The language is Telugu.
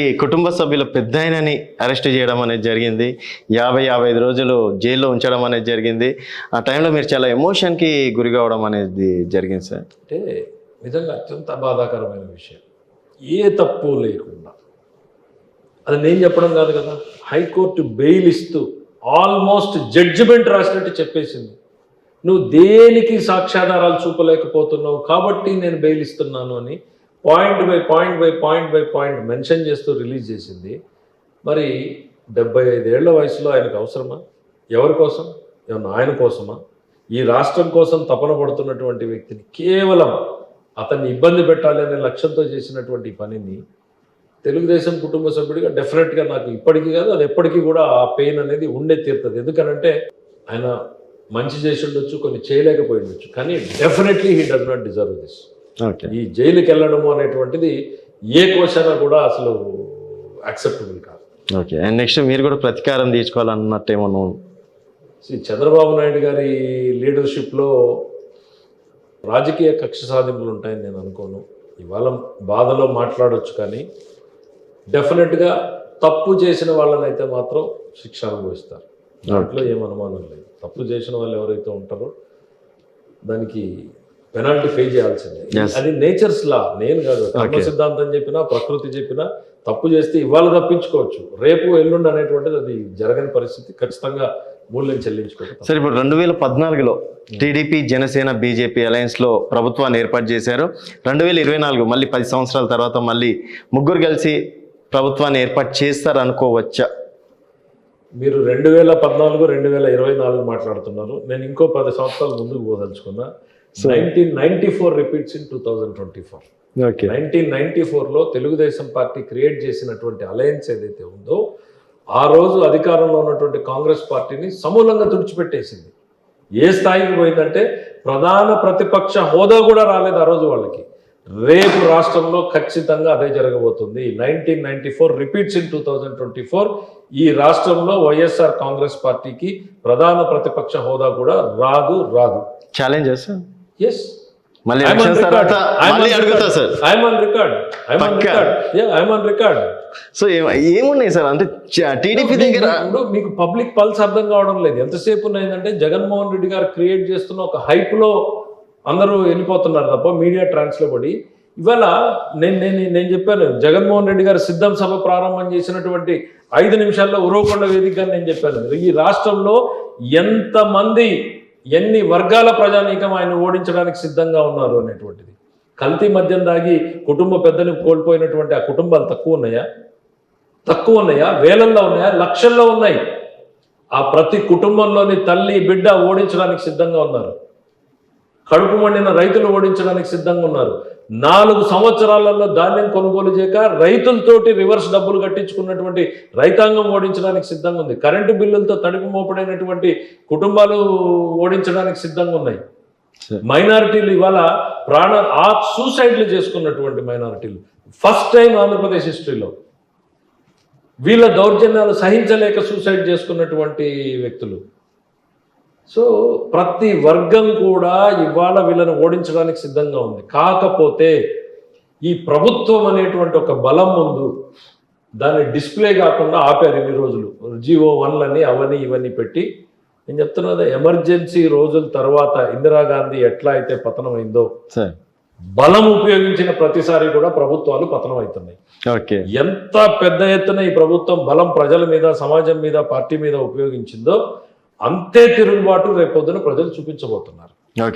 ఈ కుటుంబ సభ్యుల పెద్ద ఆయనని అరెస్ట్ చేయడం అనేది జరిగింది. యాభై యాభై ఐదు రోజులు జైల్లో ఉంచడం అనేది జరిగింది. ఆ టైంలో మీరు చాలా ఎమోషన్కి గురి కావడం అనేది జరిగింది సార్. అంటే నిజంగా అత్యంత బాధాకరమైన విషయం. ఏ తప్పు లేకుండా. అది నేను చెప్పడం కాదు కదా. హైకోర్టు బెయిల్ ఇస్తూ ఆల్మోస్ట్ జడ్జిమెంట్ రాసినట్టు చెప్పేసింది. నువ్వు దేనికి సాక్ష్యాధారాలు చూపలేకపోతున్నావు? కాబట్టి నేను బెయిల్ ఇస్తున్నాను అని point by point by point by point mention చేస్తూ రిలీజ్ చేసింది. మరి డెబ్బై ఐదేళ్ళ వయసులో ఆయనకు అవసరమా? ఎవరి కోసం? ఏమన్నా ఆయన కోసమా? ఈ రాష్ట్రం కోసం తపన పడుతున్నటువంటి వ్యక్తిని కేవలం అతన్ని ఇబ్బంది పెట్టాలి అనే లక్ష్యంతో చేసినటువంటి పనిని తెలుగుదేశం కుటుంబ సభ్యుడిగా డెఫినెట్గా నాకు ఇప్పటికీ కాదు అది ఎప్పటికీ కూడా ఆ పెయిన్ అనేది ఉండే తీరుతుంది. ఎందుకనంటే ఆయన మంచి చేసి ఉండొచ్చు కొన్ని చేయలేకపోయి ఉండొచ్చు. కానీ definitely he does not deserve this ఈ జైలుకి వెళ్ళడము అనేటువంటిది ఏ క్వశ్చన్ కూడా అసలు యాక్సెప్టబుల్ కాదు. ఓకే. అండ్ నెక్స్ట్ మీరు కూడా ప్రతీకారం ఏమన్నా శ్రీ చంద్రబాబు నాయుడు గారి లీడర్షిప్లో రాజకీయ కక్ష సాధింపులు ఉంటాయని నేను అనుకోను. ఇవాళ బాధలో మాట్లాడొచ్చు కానీ డెఫినెట్గా తప్పు చేసిన వాళ్ళనైతే మాత్రం శిక్ష అనుభవిస్తారు. దాంట్లో ఏం అనుమానం లేదు. తప్పు చేసిన వాళ్ళు ఎవరైతే ఉంటారో దానికి పెనాల్టీ పే చేయాల్సిందే. అది నేచర్స్ లా. నేను కాదు కర్మ సిద్ధాంతం చెప్పినా ప్రకృతి చెప్పినా తప్పు చేస్తే ఇవాళ తప్పించుకోవచ్చు. రేపు ఎల్లుండి అనేటువంటిది అది జరగని పరిస్థితి ఖచ్చితంగా మూల్యం చెల్లించుకోవచ్చు సార్ ఇప్పుడు రెండు వేల పద్నాలుగులో టీడీపీ జనసేన బీజేపీ అలయన్స్లో ప్రభుత్వాన్ని ఏర్పాటు చేశారు. రెండు వేల ఇరవై నాలుగు మళ్ళీ పది సంవత్సరాల తర్వాత మళ్ళీ ముగ్గురు కలిసి ప్రభుత్వాన్ని ఏర్పాటు చేస్తారు అనుకోవచ్చా మీరు రెండు వేల పద్నాలుగు రెండు వేల ఇరవై నాలుగు మాట్లాడుతున్నారు. నేను ఇంకో పది సంవత్సరాల ముందుకు పోదలుచుకున్నా. Nineteen ninety four repeats in two thousand twenty four nineteen ninety ఫోర్లో తెలుగుదేశం పార్టీ క్రియేట్ చేసినటువంటి అలయన్స్ ఏదైతే ఉందో ఆ రోజు అధికారంలో ఉన్నటువంటి కాంగ్రెస్ పార్టీని సమూలంగా తుడిచిపెట్టేసింది. ఏ స్థాయికి పోయిందంటే ప్రధాన ప్రతిపక్ష హోదా కూడా రాలేదు ఆ రోజు వాళ్ళకి. రేపు రాష్ట్రంలో ఖచ్చితంగా అదే జరగబోతుంది. Nineteen ninety four repeats in two thousand twenty four ఈ రాష్ట్రంలో వైఎస్ఆర్ కాంగ్రెస్ పార్టీకి ప్రధాన ప్రతిపక్ష హోదా కూడా రాదు రాదు. ఛాలెంజెస్ ఎస్ మళ్ళీ ఎలక్షన్స్ తర్వాత మళ్ళీ అడుగుతా sir. I'm on record I'm on Pakka. Record yeah I'm on record so ఏమున్నాయి సార్? అంటే టీడీపీ దగ్గర ఇప్పుడు మీకు పబ్లిక్ పల్స్ అర్థం కావడం లేదు. ఎంతసేపు ఉన్నదంటే జగన్మోహన్ రెడ్డి గారు క్రియేట్ చేస్తున్న ఒక hype లో అందరూ వెళ్ళిపోతున్నారు తప్ప మీడియా ట్రాన్స్లో పడి ఇవాళ నేను నేను నేను చెప్పాను జగన్మోహన్ రెడ్డి గారు సిద్ధం సభ ప్రారంభం చేసినటువంటి ఐదు నిమిషాల్లో ఉరవకొండ వేదికగా నేను చెప్పాను. ఈ రాష్ట్రంలో ఎంతమంది ఎన్ని వర్గాల ప్రజానీకం ఆయన ఓడించడానికి సిద్ధంగా ఉన్నారు అనేటువంటిది. కల్తీ మద్యం దాగి కుటుంబ పెద్దని కోల్పోయినటువంటి ఆ కుటుంబాలు తక్కువ ఉన్నాయా? తక్కువ ఉన్నాయా? వేలల్లో ఉన్నాయా? లక్షల్లో ఉన్నాయి. ఆ ప్రతి కుటుంబంలోని తల్లి బిడ్డ ఓడించడానికి సిద్ధంగా ఉన్నారు. కడుపు మండిన రైతులు ఓడించడానికి సిద్ధంగా ఉన్నారు. నాలుగు సంవత్సరాలలో ధాన్యం కొనుగోలు చేయక రైతులతోటి రివర్స్ డబ్బులు కట్టించుకున్నటువంటి రైతాంగం ఓడించడానికి సిద్ధంగా ఉంది. కరెంటు బిల్లులతో తడిపి మోపడైనటువంటి కుటుంబాలు ఓడించడానికి సిద్ధంగా ఉన్నాయి. మైనారిటీలు ఇవాళ ప్రాణ ఆ సూసైడ్లు చేసుకున్నటువంటి మైనారిటీలు. ఫస్ట్ టైం ఆంధ్రప్రదేశ్ హిస్టరీలో వీళ్ళ దౌర్జన్యాలు సహించలేక సూసైడ్ చేసుకున్నటువంటి వ్యక్తులు. సో ప్రతి వర్గం కూడా ఇవాళ వీళ్ళని ఓడించడానికి సిద్ధంగా ఉంది. కాకపోతే ఈ ప్రభుత్వం అనేటువంటి ఒక బలం ముందు దాన్ని డిస్ప్లే కాకుండా ఆపారు ఇన్ని రోజులు. జీవో వన్లని అవని ఇవన్నీ పెట్టి నేను చెప్తున్నది ఎమర్జెన్సీ రోజుల తర్వాత ఇందిరాగాంధీ ఎట్లా అయితే పతనమైందో సార్. బలం ఉపయోగించిన ప్రతిసారి కూడా ప్రభుత్వాలు పతనం అవుతున్నాయి ఎంత పెద్ద ఎత్తున ఈ ప్రభుత్వం బలం ప్రజల మీద సమాజం మీద పార్టీ మీద ఉపయోగించిందో అంతే తిరుగుబాటు రేపొద్దున ప్రజలు చూపించబోతున్నారు. ఓకే.